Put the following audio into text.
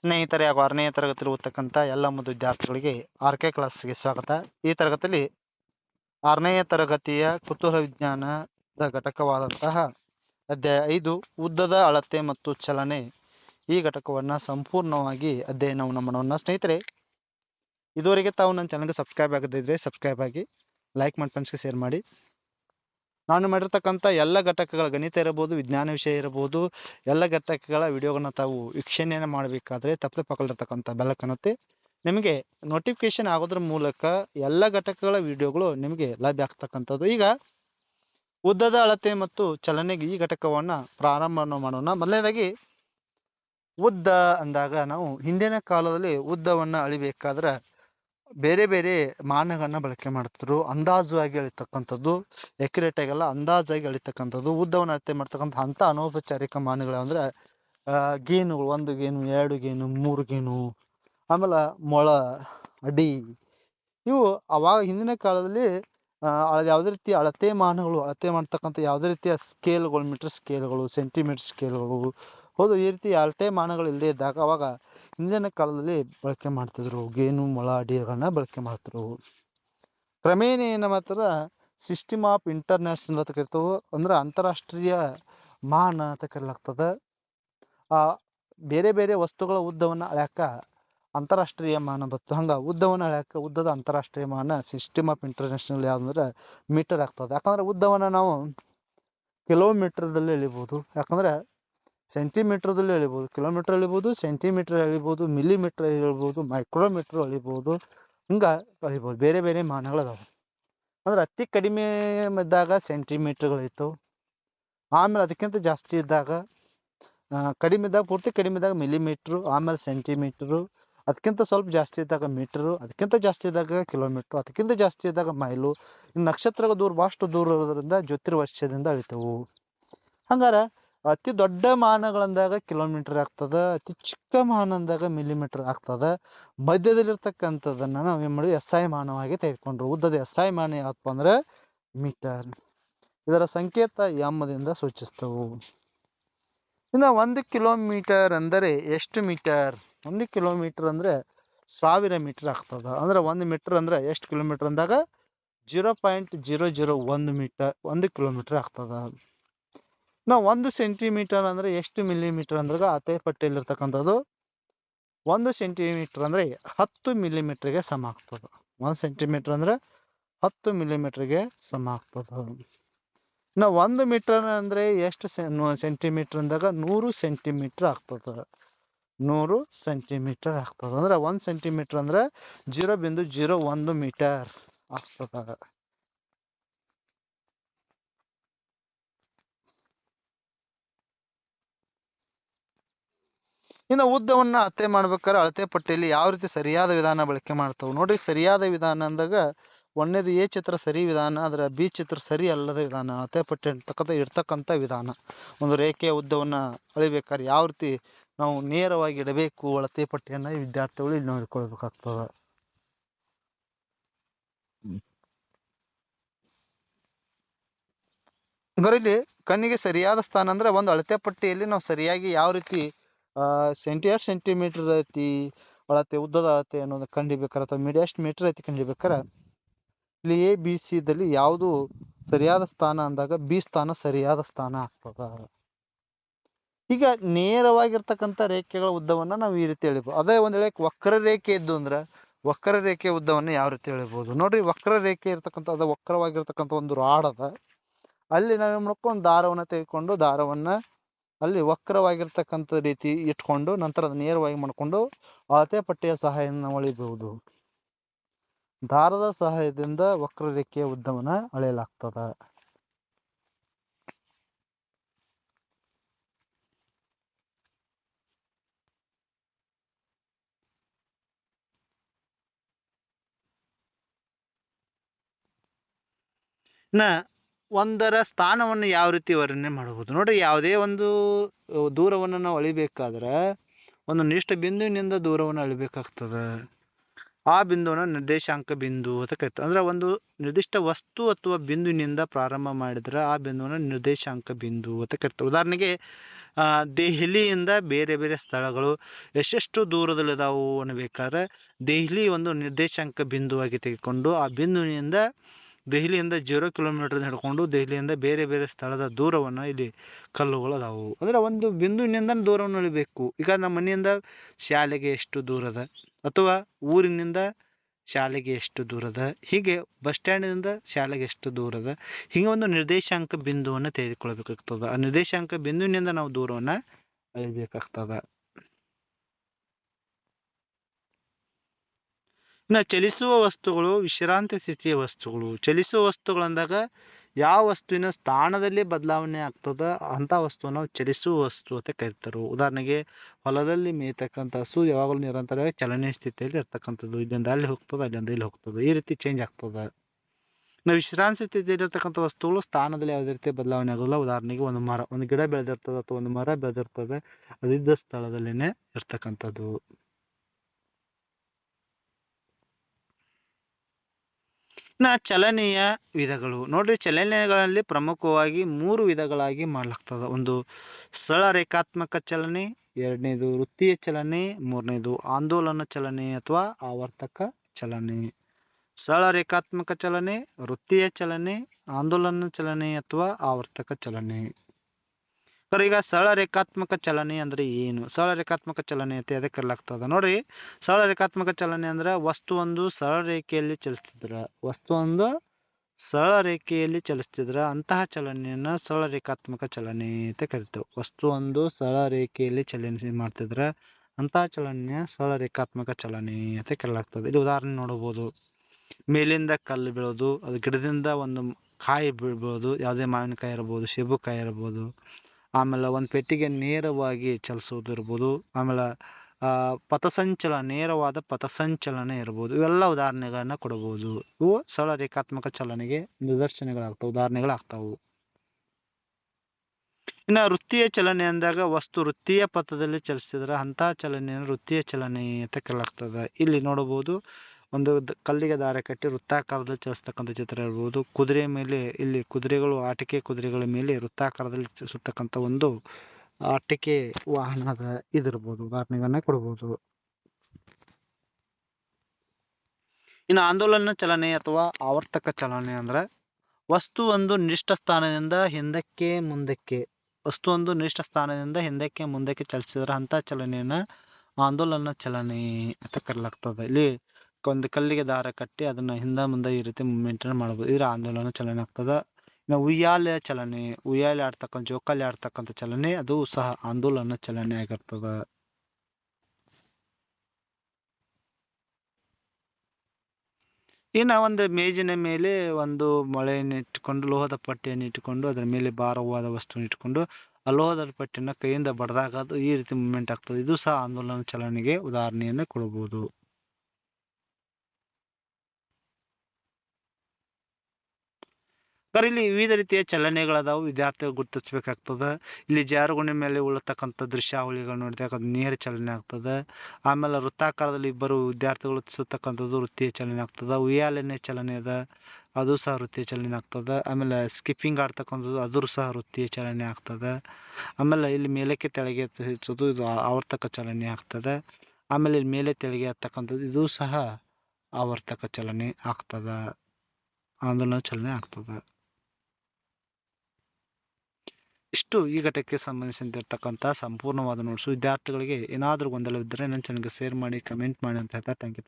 ಸ್ನೇಹಿತರೆ ಹಾಗೂ ಆರನೇ ತರಗತಿಯಲ್ಲಿ ಓದ್ತಕ್ಕಂಥ ಎಲ್ಲ ಮುದ್ದು ವಿದ್ಯಾರ್ಥಿಗಳಿಗೆ ಆರ್ ಕೆ ಕ್ಲಾಸ್ಗೆ ಸ್ವಾಗತ. ಈ ತರಗತಿಯಲ್ಲಿ ಆರನೇ ತರಗತಿಯ ಕುತೂಹಲ ವಿಜ್ಞಾನದ ಘಟಕವಾದಂತಹ ಅಧ್ಯಾಯ ಐದು, ಉದ್ದದ ಅಳತೆ ಮತ್ತು ಚಲನೆ ಈ ಘಟಕವನ್ನ ಸಂಪೂರ್ಣವಾಗಿ ಅಧ್ಯಯನವನ್ನು ಮಾಡೋಣ. ಸ್ನೇಹಿತರೆ, ಇದುವರೆಗೆ ತಾವು ನನ್ನ ಚಾನಲ್ಗೆ ಸಬ್ಸ್ಕ್ರೈಬ್ ಆಗದಿದ್ದರೆ ಸಬ್ಸ್ಕ್ರೈಬ್ ಆಗಿ ಲೈಕ್ ಮಾಡಿ ಫ್ರೆಂಡ್ಸ್ಗೆ ಶೇರ್ ಮಾಡಿ. ನಾನು ಮಾಡಿರ್ತಕ್ಕಂಥ ಎಲ್ಲ ಘಟಕಗಳ ಗಣಿತ ಇರಬಹುದು, ವಿಜ್ಞಾನ ವಿಷಯ ಇರಬಹುದು, ಎಲ್ಲ ಘಟಕಗಳ ವಿಡಿಯೋಗಳನ್ನ ತಾವು ವೀಕ್ಷಣೆಯನ್ನು ಮಾಡಬೇಕಾದ್ರೆ ತಪ್ಪದೆ ಪಕ್ಕದಲ್ಲಿರ್ತಕ್ಕಂಥ ಬೆಲ್ಲಕ್ಕನ್ನತ್ತೆ ನಿಮಗೆ ನೋಟಿಫಿಕೇಶನ್ ಆಗೋದ್ರ ಮೂಲಕ ಎಲ್ಲ ಘಟಕಗಳ ವಿಡಿಯೋಗಳು ನಿಮಗೆ ಲಭ್ಯ ಆಗ್ತಕ್ಕಂಥದ್ದು. ಈಗ ಉದ್ದದ ಅಳತೆ ಮತ್ತು ಚಲನೆಗೆ ಈ ಘಟಕವನ್ನ ಪ್ರಾರಂಭವನ್ನು ಮಾಡೋಣ. ಮೊದಲನೇದಾಗಿ ಉದ್ದ ಅಂದಾಗ ನಾವು ಹಿಂದಿನ ಕಾಲದಲ್ಲಿ ಉದ್ದವನ್ನ ಅಳಿಬೇಕಾದ್ರೆ ಬೇರೆ ಬೇರೆ ಮಾನಗಳನ್ನ ಬಳಕೆ ಮಾಡ್ತಿದ್ರು. ಅಂದಾಜು ಆಗಿ ಅಳಿತಕ್ಕಂಥದ್ದು ಎಕ್ಯುರೇಟ್ ಆಗೆಲ್ಲ ಅಂದಾಜಾಗಿ ಅಳಿತಕ್ಕಂಥದ್ದು, ಉದ್ದವನ್ನು ಅಳತೆ ಮಾಡ್ತಕ್ಕಂಥ ಅಂತ ಅನೌಪಚಾರಿಕ ಮಾನಗಳು ಅಂದ್ರೆ ಗೇನುಗಳು, ಒಂದು ಗೇನು, ಎರಡು ಗೇನು, ಮೂರು ಗೇನು, ಆಮೇಲೆ ಮೊಳ, ಅಡಿ, ಇವು ಅವಾಗ ಹಿಂದಿನ ಕಾಲದಲ್ಲಿ ಯಾವುದೇ ರೀತಿಯ ಅಳತೆ ಮಾನಗಳು, ಅಳತೆ ಮಾಡ್ತಕ್ಕಂಥ ಯಾವುದೇ ರೀತಿಯ ಸ್ಕೇಲ್ಗಳು ಮೀಟರ್ ಸ್ಕೇಲ್ಗಳು ಸೆಂಟಿಮೀಟರ್ ಸ್ಕೇಲ್ಗಳು ಹೌದು ಈ ರೀತಿ ಅಳತೆ ಮಾನಗಳು ಇಲ್ಲದೆ ಇದ್ದಾಗ ಅವಾಗ ಹಿಂದಿನ ಕಾಲದಲ್ಲಿ ಬಳಕೆ ಮಾಡ್ತಿದ್ರು ಗೇನು, ಮೊಳ ಅಡಿಗಳನ್ನ ಬಳಕೆ ಮಾಡ್ತಿದ್ರು. ಕ್ರಮೇಣ ಏನ ಮಾಡ್ತಾರ ಸಿಸ್ಟಮ್ ಆಫ್ ಇಂಟರ್ನ್ಯಾಷನಲ್ ಅಂತ ಕರಿತಾವು, ಅಂದ್ರೆ ಅಂತಾರಾಷ್ಟ್ರೀಯ ಮಾನ ಅಂತ ಕರೀಲಾಗ್ತದ. ಆ, ಬೇರೆ ಬೇರೆ ವಸ್ತುಗಳ ಉದ್ದವನ್ನ ಅಳ್ಯಾಕ ಅಂತಾರಾಷ್ಟ್ರೀಯ ಮಾನ ಬತ್ತು. ಹಂಗ ಉದ್ದವನ್ನ ಅಳ್ಯಾಕ ಉದ್ದದ ಅಂತಾರಾಷ್ಟ್ರೀಯ ಮಾನ ಸಿಸ್ಟಮ್ ಆಫ್ ಇಂಟರ್ನ್ಯಾಷನಲ್ ಯಾವ್ದಂದ್ರೆ ಮೀಟರ್ ಆಗ್ತದೆ. ಯಾಕಂದ್ರೆ ಉದ್ದವನ್ನ ನಾವು ಕಿಲೋಮೀಟರ್ದಲ್ಲಿ ಎಳಿಬಹುದು ಯಾಕಂದ್ರೆ ಸೆಂಟಿಮೀಟರ್ದಲ್ಲಿ ಎಳಿಬೋದು ಕಿಲೋಮೀಟರ್ ಎಳಿಬೋದು ಸೆಂಟಿಮೀಟರ್ ಎಳಿಬೋದು ಮಿಲಿಮೀಟ್ರ್ ಎಳಿಬೋದು ಮೈಕ್ರೋಮೀಟ್ರ್ ಎಳಿಬೋದು, ಹಿಂಗ ಎಳಿಬೋದು. ಬೇರೆ ಬೇರೆ ಮಾನಗಳು ಅದಾವ ಅಂದ್ರೆ ಅತಿ ಕಡಿಮೆ ಇದ್ದಾಗ ಸೆಂಟಿಮೀಟರ್ಗಳು ಇತ್ತು ಆಮೇಲೆ ಅದಕ್ಕಿಂತ ಜಾಸ್ತಿ ಇದ್ದಾಗ ಕಡಿಮೆ ಇದ್ದಾಗ ಪೂರ್ತಿ ಕಡಿಮೆ ಇದ್ದಾಗ ಮಿಲಿಮೀಟ್ರು ಆಮೇಲೆ ಸೆಂಟಿಮೀಟ್ರು ಅದಕ್ಕಿಂತ ಸ್ವಲ್ಪ ಜಾಸ್ತಿ ಇದ್ದಾಗ ಮೀಟ್ರು ಅದಕ್ಕಿಂತ ಜಾಸ್ತಿ ಇದ್ದಾಗ ಕಿಲೋಮೀಟ್ರು ಅದಕ್ಕಿಂತ ಜಾಸ್ತಿ ಇದ್ದಾಗ ಮೈಲು ನಕ್ಷತ್ರಗಳ ದೂರ ಭಾಳಷ್ಟು ದೂರ ಇರೋದ್ರಿಂದ ಜ್ಯೋತಿರ್ವರ್ಷದಿಂದ ಅಳಿತವು. ಹಂಗಾರ ಅತಿ ದೊಡ್ಡ ಮಾನಗಳಂದಾಗ ಕಿಲೋಮೀಟರ್ ಆಗ್ತದ, ಅತಿ ಚಿಕ್ಕ ಮಾನ ಅಂದಾಗ ಮಿಲಿಮೀಟರ್ ಆಗ್ತದ. ಮಧ್ಯದಲ್ಲಿರ್ತಕ್ಕಂಥದ್ದನ್ನ ನಾವ್ ಏನ್ ಮಾಡಿದ್ವಿ ಎಸ್ ಐ ಮಾನವಾಗಿ ತೆಗೆದುಕೊಂಡ್ರು. ಉದ್ದದ ಎಸ್ ಐ ಮಾನ ಯಾವಪ್ಪ ಅಂದ್ರೆ ಮೀಟರ್ ಇದರ ಸಂಕೇತ ಎಮ್ಮದಿಂದ ಸೂಚಿಸ್ತವು. ಇನ್ನ ಒಂದು ಕಿಲೋಮೀಟರ್ ಅಂದರೆ ಎಷ್ಟು ಮೀಟರ್ ಒಂದು ಕಿಲೋಮೀಟರ್ ಅಂದ್ರೆ ಸಾವಿರ ಮೀಟರ್ ಆಗ್ತದ. ಅಂದ್ರೆ ಒಂದು ಮೀಟರ್ ಅಂದ್ರೆ ಎಷ್ಟು ಕಿಲೋಮೀಟರ್ ಅಂದಾಗ? ಜೀರೋ ಪಾಯಿಂಟ್ ಜೀರೋ ಜೀರೋ ಒಂದು ಮೀಟರ್ ಒಂದು ಕಿಲೋಮೀಟರ್ ಆಗ್ತದ. ನಾವು ಒಂದು ಸೆಂಟಿಮೀಟರ್ ಅಂದ್ರೆ ಎಷ್ಟು ಮಿಲಿಮೀಟರ್ ಅತೆ ಪಟ್ಟಿಯಲ್ಲಿ ಪಟ್ಟಿಯಲ್ಲಿರ್ತಕ್ಕಂಥದ್ದು ಒಂದು ಸೆಂಟಿಮೀಟರ್ ಅಂದ್ರೆ ಹತ್ತು ಮಿಲಿಮೀಟರ್ಗೆ ಸಮ ಆಗ್ತದ. ಒಂದು ಸೆಂಟಿಮೀಟರ್ ಅಂದ್ರೆ ಹತ್ತು ಮಿಲಿಮೀಟರ್ಗೆ ಸಮ ಆಗ್ತದ. ಇನ್ನು ಒಂದು ಮೀಟರ್ ಅಂದ್ರೆ ಎಷ್ಟು ಸೆಂಟಿಮೀಟರ್ ಅಂದಾಗ ನೂರು ಸೆಂಟಿಮೀಟರ್ ಆಗ್ತದೆ. ನೂರು ಸೆಂಟಿಮೀಟರ್ ಆಗ್ತದ. ಅಂದ್ರೆ ಒಂದ್ ಸೆಂಟಿಮೀಟರ್ ಅಂದ್ರೆ ಜೀರೋ ಬಿಂದು ಜೀರೋ ಒಂದು ಮೀಟರ್ ಆಗ್ತದ. ಇನ್ನು ಉದ್ದವನ್ನ ಅಳತೆ ಮಾಡ್ಬೇಕಾದ್ರೆ ಅಳತೆ ಪಟ್ಟಿಯಲ್ಲಿ ಯಾವ ರೀತಿ ಸರಿಯಾದ ವಿಧಾನ ಬಳಕೆ ಮಾಡ್ತಾವೆ. ನೋಡಿ, ಸರಿಯಾದ ವಿಧಾನ ಅಂದಾಗ ಒಂದನೇದು ಎ ಚಿತ್ರ ಸರಿ ವಿಧಾನ ಅದರ ಬಿ ಚಿತ್ರ ಸರಿ ಅಲ್ಲದ ವಿಧಾನ, ಅಳತೆ ಪಟ್ಟಿ ಅಂತಕ್ಕಂಥ ಇರ್ತಕ್ಕಂಥ ವಿಧಾನ. ಒಂದು ರೇಖೆಯ ಉದ್ದವನ್ನ ಅಳಿಬೇಕಾದ್ರೆ ಯಾವ ರೀತಿ ನಾವು ನೇರವಾಗಿ ಇಡಬೇಕು ಅಳತೆ ಪಟ್ಟಿಯನ್ನ ವಿದ್ಯಾರ್ಥಿಗಳು ಇಲ್ಲಿ ನೋಡ್ಕೊಳ್ಬೇಕಾಗ್ತದ. ಇಲ್ಲಿ ಕಣ್ಣಿಗೆ ಸರಿಯಾದ ಸ್ಥಾನ ಅಂದ್ರೆ ಒಂದು ಅಳತೆ ಪಟ್ಟಿಯಲ್ಲಿ ನಾವು ಸರಿಯಾಗಿ ಯಾವ ರೀತಿ ಸೆಂಟಿ ಎಷ್ಟು ಸೆಂಟಿಮೀಟರ್ ಐತಿ ಅಳತೆ ಉದ್ದದ ಅಳತೆ ಅನ್ನೋದು ಕಂಡಿಬೇಕಾರೆ ಅಥವಾ ಮೀಡಿಯ ಎಷ್ಟು ಮೀಟರ್ ಐತಿ ಕಂಡಿಬೇಕಾರೆ ಇಲ್ಲಿ ಎ ಬಿ ಸಿ ದಲ್ಲಿ ಯಾವುದು ಸರಿಯಾದ ಸ್ಥಾನ ಅಂದಾಗ ಬಿ ಸ್ಥಾನ ಸರಿಯಾದ ಸ್ಥಾನ ಆಗ್ತದ. ಈಗ ನೇರವಾಗಿರ್ತಕ್ಕಂಥ ರೇಖೆಗಳ ಉದ್ದವನ್ನ ನಾವು ಈ ರೀತಿ ಹೇಳಬಹುದು ಅದೇ ಒಂದ್ ವೇಳೆ ವಕ್ರ ರೇಖೆ ಇದ್ದು ಅಂದ್ರ ವಕ್ರ ರೇಖೆ ಉದ್ದವನ್ನ ಯಾವ ರೀತಿ ಹೇಳಬಹುದು ನೋಡ್ರಿ, ವಕ್ರ ರೇಖೆ ಇರ್ತಕ್ಕಂಥ, ಅದ ವಕ್ರವಾಗಿರ್ತಕ್ಕಂಥ ಒಂದು ರಾಡ್ ಅದ. ಅಲ್ಲಿ ನಾವೇನ್ ಮಾಡ್ಕೊ ಒಂದು ದಾರವನ್ನ ತೆಗೆದುಕೊಂಡು ದಾರವನ್ನ ಅಲ್ಲಿ ವಕ್ರವಾಗಿರ್ತಕ್ಕಂಥ ರೀತಿ ಇಟ್ಕೊಂಡು ನಂತರ ಅದನ್ನ ನೇರವಾಗಿ ಮಾಡ್ಕೊಂಡು ಅಳತೆ ಪಟ್ಟಿಯ ಸಹಾಯದಿಂದ ಅಳಿಬಹುದು. ದಾರದ ಸಹಾಯದಿಂದ ವಕ್ರರೇಖೆಯ ಉದ್ದವನ್ನ ಅಳೆಯಲಾಗ್ತದ. ಇನ್ನ ಒಂದರ ಸ್ಥಾನವನ್ನು ಯಾವ ರೀತಿ ವರ್ಣನೆ ಮಾಡಬಹುದು ನೋಡಿ ಯಾವುದೇ ಒಂದು ದೂರವನ್ನು ನಾವು ಅಳಿಬೇಕಾದ್ರೆ ಒಂದು ನಿಷ್ಠ ಬಿಂದುವಿನಿಂದ ದೂರವನ್ನು ಅಳಿಬೇಕಾಗ್ತದೆ. ಆ ಬಿಂದುವನ್ನು ನಿರ್ದೇಶಾಂಕ ಬಿಂದು ಅಂತ ಕರಿತಾರೆ. ಅಂದ್ರೆ ಒಂದು ನಿರ್ದಿಷ್ಟ ವಸ್ತು ಅಥವಾ ಬಿಂದುವಿನಿಂದ ಪ್ರಾರಂಭ ಮಾಡಿದ್ರೆ ಆ ಬಿಂದುವನ್ನು ನಿರ್ದೇಶಾಂಕ ಬಿಂದು ಅಂತ ಕರಿತಾರೆ. ಉದಾಹರಣೆಗೆ ದೆಹಲಿಯಿಂದ ಬೇರೆ ಬೇರೆ ಸ್ಥಳಗಳು ಎಷ್ಟೆಷ್ಟು ದೂರದಲ್ಲಿದಾವು ಅನ್ನಬೇಕಾದ್ರೆ ದೆಹಲಿ ಒಂದು ನಿರ್ದೇಶಾಂಕ ಬಿಂದುವಾಗಿ ತೆಗೆದುಕೊಂಡು ಆ ಬಿಂದುವಿನಿಂದ ದೆಹಲಿಯಿಂದ ಜೀರೋ ಕಿಲೋಮೀಟರ್ ಹಿಡ್ಕೊಂಡು ದೆಹಲಿಯಿಂದ ಬೇರೆ ಬೇರೆ ಸ್ಥಳದ ದೂರವನ್ನು ಇಲ್ಲಿ ಕಲ್ಲುಗಳು ಅದಾವು. ಅಂದ್ರೆ ಒಂದು ಬಿಂದುವಿನಿಂದ ದೂರವನ್ನು ಇಳಿಬೇಕು. ಈಗ ನಮ್ಮ ಮನೆಯಿಂದ ಶಾಲೆಗೆ ಎಷ್ಟು ದೂರದ? ಅಥವಾ ಊರಿನಿಂದ ಶಾಲೆಗೆ ಎಷ್ಟು ದೂರದ? ಹೀಗೆ ಬಸ್ ಸ್ಟ್ಯಾಂಡಿನಿಂದ ಶಾಲೆಗೆ ಎಷ್ಟು ದೂರದ? ಹೀಗೆ ಒಂದು ನಿರ್ದೇಶಾಂಕ ಬಿಂದುವನ್ನು ತೆಗೆದುಕೊಳ್ಬೇಕಾಗ್ತದ. ಆ ನಿರ್ದೇಶಾಂಕ ಬಿಂದುವಿನಿಂದ ನಾವು ದೂರವನ್ನು ಅಳಿಬೇಕಾಗ್ತದ. ಇನ್ನು ಚಲಿಸುವ ವಸ್ತುಗಳು, ವಿಶ್ರಾಂತಿ ಸ್ಥಿತಿಯ ವಸ್ತುಗಳು. ಚಲಿಸುವ ವಸ್ತುಗಳು ಅಂದಾಗ ಯಾವ ವಸ್ತುವಿನ ಸ್ಥಾನದಲ್ಲಿ ಬದಲಾವಣೆ ಆಗ್ತದ ಅಂತ ವಸ್ತುವನ್ನು ನಾವು ಚಲಿಸುವ ವಸ್ತು ಅಂತ ಕರೀತಾರೆ. ಉದಾಹರಣೆಗೆ ಹೊಲದಲ್ಲಿ ಮೇಯ್ತಕ್ಕಂಥ ಹಸು ಯಾವಾಗಲೂ ನಿರಂತರವಾಗಿ ಚಲನೆ ಸ್ಥಿತಿಯಲ್ಲಿ ಇರ್ತಕ್ಕಂಥದ್ದು. ಇಲ್ಲಿಂದ ಅಲ್ಲಿ ಹೋಗ್ತದೆ, ಅಲ್ಲಿಂದ ಇಲ್ಲಿ ಹೋಗ್ತದೆ. ಈ ರೀತಿ ಚೇಂಜ್ ಆಗ್ತದೆ. ನಾವು ವಿಶ್ರಾಂತಿ ಸ್ಥಿತಿಯಲ್ಲಿ ಇರ್ತಕ್ಕಂಥ ವಸ್ತುಗಳು ಸ್ಥಾನದಲ್ಲಿ ಯಾವುದೇ ರೀತಿ ಬದಲಾವಣೆ ಆಗೋಲ್ಲ ಉದಾಹರಣೆಗೆ ಒಂದು ಮರ, ಒಂದು ಗಿಡ ಬೆಳೆದಿರ್ತದೆ ಅಥವಾ ಒಂದು ಮರ ಬೆಳೆದಿರ್ತದೆ, ಅದಿದ್ದ ಸ್ಥಳದಲ್ಲಿನೇ ಇರ್ತಕ್ಕಂಥದ್ದು. ಇನ್ನ ಚಲನೆಯ ವಿಧಗಳು. ನೋಡ್ರಿ, ಚಲನೆಗಳಲ್ಲಿ ಪ್ರಮುಖವಾಗಿ ಮೂರು ವಿಧಗಳಾಗಿ ಮಾಡ್ಲಾಗ್ತದ. ಒಂದು ಸರಳ ರೇಖಾತ್ಮಕ ಚಲನೆ, ಎರಡನೇದು ವೃತ್ತೀಯ ಚಲನೆ, ಮೂರನೇದು ಆಂದೋಲನ ಚಲನೆ ಅಥವಾ ಆವರ್ತಕ ಚಲನೆ. ಸರಳ ರೇಖಾತ್ಮಕ ಚಲನೆ, ವೃತ್ತೀಯ ಚಲನೆ, ಆಂದೋಲನ ಚಲನೆ ಅಥವಾ ಆವರ್ತಕ ಚಲನೆ. ಸರ್, ಈಗ ಸರಳ ರೇಖಾತ್ಮಕ ಚಲನೆ ಅಂದರೆ ಏನು? ಸರಳ ರೇಖಾತ್ಮಕ ಚಲನೆ ಅಂತ ಎದಕ್ಕೆ ಕರೆಯಲಾಗ್ತದ ನೋಡಿ ಸರಳ ರೇಖಾತ್ಮಕ ಚಲನೆ ಅಂದ್ರೆ ವಸ್ತು ಒಂದು ಸರಳ ರೇಖೆಯಲ್ಲಿ ಚಲಿಸ್ತಿದ್ರ. ವಸ್ತು ಒಂದು ಸರಳ ರೇಖೆಯಲ್ಲಿ ಚಲಿಸ್ತಿದ್ರ. ಅಂತಹ ಚಲನೆಯನ್ನ ಸರಳ ರೇಖಾತ್ಮಕ ಚಲನೆ ಅಂತ ಕರಿತೇವೆ. ವಸ್ತು ಒಂದು ಸರಳ ರೇಖೆಯಲ್ಲಿ ಚಲನೆ ಮಾಡ್ತಿದ್ರ, ಅಂತಹ ಚಲನೆಯ ಸರಳ ರೇಖಾತ್ಮಕ ಚಲನೆ ಅಂತ ಕರೆಯಲಾಗ್ತದೆ ಇಲ್ಲಿ ಉದಾಹರಣೆ ನೋಡಬಹುದು ಮೇಲಿಂದ ಕಲ್ಲು ಬೀಳೋದು, ಅದು ಗಿಡದಿಂದ ಒಂದು ಕಾಯಿ ಬೀಳ್ಬೋದು ಯಾವುದೇ ಮಾವಿನಕಾಯಿ ಇರ್ಬೋದು, ಸೇಬುಕಾಯಿ ಇರ್ಬೋದು. ಆಮೇಲೆ ಒಂದು ಪೆಟ್ಟಿಗೆ ನೇರವಾಗಿ ಚಲಿಸೋದು ಇರ್ಬೋದು, ಆಮೇಲೆ ಪಥಸಂಚಲ ನೇರವಾದ ಪಥಸಂಚಲನೆ ಇರ್ಬೋದು, ಇವೆಲ್ಲ ಉದಾಹರಣೆಗಳನ್ನ ಕೊಡಬಹುದು ಇವು ಸರಳ ರೇಖಾತ್ಮಕ ಚಲನೆಗೆ ನಿದರ್ಶನಗಳಾಗ್ತವೆ, ಉದಾಹರಣೆಗಳಾಗ್ತಾವು. ಇನ್ನು ವೃತ್ತೀಯ ಚಲನೆ ಅಂದಾಗ ವಸ್ತು ವೃತ್ತೀಯ ಪಥದಲ್ಲಿ ಚಲಿಸ್ತಿದ್ರೆ ಅಂತಹ ಚಲನೆಯನ್ನು ವೃತ್ತೀಯ ಚಲನೆ ಅಂತ ಕರೆಯಲಾಗ್ತದೆ. ಇಲ್ಲಿ ನೋಡಬಹುದು ಒಂದು ಕಲ್ಲಿಗೆ ದಾರ ಕಟ್ಟಿ ವೃತ್ತಾಕಾರದಲ್ಲಿ ಚಲಿಸ್ತಕ್ಕಂಥ ಚಿತ್ರ ಇರ್ಬೋದು. ಕುದುರೆ ಮೇಲೆ ಇಲ್ಲಿ ಕುದುರೆಗಳು, ಆಟಿಕೆ ಕುದುರೆಗಳ ಮೇಲೆ ವೃತ್ತಾಕಾರದಲ್ಲಿ ಸುತ್ತಕ್ಕಂಥ ಒಂದು ಆಟಿಕೆ ವಾಹನದ ಇದಿರ್ಬೋದು. ಉದಾಹರಣೆಗಳನ್ನ ಕೊಡ್ಬೋದು. ಇನ್ನು ಆಂದೋಲನ ಚಲನೆ ಅಥವಾ ಆವರ್ತಕ ಚಲನೆ ಅಂದ್ರೆ ವಸ್ತು ಒಂದು ನಿರ್ದಿಷ್ಟ ಸ್ಥಾನದಿಂದ ಹಿಂದಕ್ಕೆ ಮುಂದಕ್ಕೆ, ವಸ್ತು ಒಂದು ನಿರ್ದಿಷ್ಟ ಸ್ಥಾನದಿಂದ ಹಿಂದಕ್ಕೆ ಮುಂದಕ್ಕೆ ಚಲಿಸಿದ್ರೆ ಅಂತ ಚಲನೆಯನ್ನ ಆಂದೋಲನ ಚಲನೆ ಅಂತ ಕರೆಯಲಾಗ್ತದೆ. ಇಲ್ಲಿ ಒಂದು ಕಲ್ಲಿಗೆ ದಾರ ಕಟ್ಟಿ ಅದನ್ನ ಹಿಂದ ಮುಂದೆ ಈ ರೀತಿ ಮೂವ್ಮೆಂಟ್ ಮಾಡಬಹುದು ಇದರ ಆಂದೋಲನ ಚಲನೆ ಆಗ್ತದ. ಇನ್ನು ಉಯ್ಯಾಲೆ ಚಲನೆ, ಉಯ್ಯಾಲೆ ಆಡ್ತಕ್ಕಂಥ, ಜೋಕಾಲಿ ಆಡ್ತಕ್ಕಂಥ ಚಲನೆ, ಅದು ಸಹ ಆಂದೋಲನ ಚಲನೆ ಆಗಿರ್ತದ. ಇನ್ನು ಒಂದು ಮೇಜಿನ ಮೇಲೆ ಒಂದು ಮೊಳೆಯನ್ನು ಇಟ್ಟುಕೊಂಡು, ಲೋಹದ ಪಟ್ಟಿಯನ್ನು ಇಟ್ಟುಕೊಂಡು, ಅದರ ಮೇಲೆ ಭಾರವಾದ ವಸ್ತುವನ್ನು ಇಟ್ಟುಕೊಂಡು, ಆ ಲೋಹದ ಪಟ್ಟಿಯನ್ನು ಕೈಯಿಂದ ಬಡದಾಗ ಅದು ಈ ರೀತಿ ಮೂವ್ಮೆಂಟ್ ಆಗ್ತದೆ. ಇದು ಸಹ ಆಂದೋಲನ ಚಲನೆಗೆ ಉದಾಹರಣೆಯನ್ನು ಕೊಡಬಹುದು ಸರ್ ಇಲ್ಲಿ ವಿವಿಧ ರೀತಿಯ ಚಲನೆಗಳದಾವು ವಿದ್ಯಾರ್ಥಿಗಳು ಗುರುತಿಸಬೇಕಾಗ್ತದ. ಇಲ್ಲಿ ಜಾರುಗುಣಿ ಮೇಲೆ ಉಳತಕ್ಕಂಥ ದೃಶ್ಯಾವಳಿಗಳು ನೋಡಿದಾಗ ಅದು ನೇರ ಚಲನೆ ಆಗ್ತದೆ. ಆಮೇಲೆ ವೃತ್ತಾಕಾರದಲ್ಲಿ ಇಬ್ಬರು ವಿದ್ಯಾರ್ಥಿಗಳು ಸುತ್ತಕ್ಕಂಥದ್ದು ವೃತ್ತಿಯ ಚಲನೆ ಆಗ್ತದ. ಉಯ್ಯಾಲೆನೆ ಚಲನೆ ಅದ, ಅದು ಸಹ ವೃತ್ತಿಯ ಚಲನೆ ಆಗ್ತದ. ಆಮೇಲೆ ಸ್ಕಿಪ್ಪಿಂಗ್ ಆಡ್ತಕ್ಕಂಥದ್ದು ಅದ್ರ ಸಹ ವೃತ್ತಿಯ ಚಲನೆ ಆಗ್ತದೆ. ಆಮೇಲೆ ಇಲ್ಲಿ ಮೇಲಕ್ಕೆ ತೆಳಗೆ ಹೆಚ್ಚೋದು ಇದು ಆವರ್ತಕ ಚಲನೆ ಆಗ್ತದೆ. ಆಮೇಲೆ ಇಲ್ಲಿ ಮೇಲೆ ತೆಳಗೆ ಹತ್ತಕ್ಕಂಥದ್ದು ಇದು ಸಹ ಆವರ್ತಕ ಚಲನೆ ಆಗ್ತದ. ಆಂದೋಲನ ಚಲನೆ ಆಗ್ತದ. ಇಷ್ಟು ಈ ಘಟಕಕ್ಕೆ ಸಂಬಂಧಿಸಿರ್ತಕ್ಕಂಥ ಸಂಪೂರ್ಣವಾದ ನೋಟ್ಸು ವಿದ್ಯಾರ್ಥಿಗಳಿಗೆ ಏನಾದರೂ ಗೊಂದಲವಿದ್ದರೆ ನನ್ನ ಚಾನಲ್ಗೆ ಶೇರ್ ಮಾಡಿ ಕಮೆಂಟ್ ಮಾಡಿ ಅಂತ ಹೇಳ್ತಾ ಥ್ಯಾಂಕ್ ಯು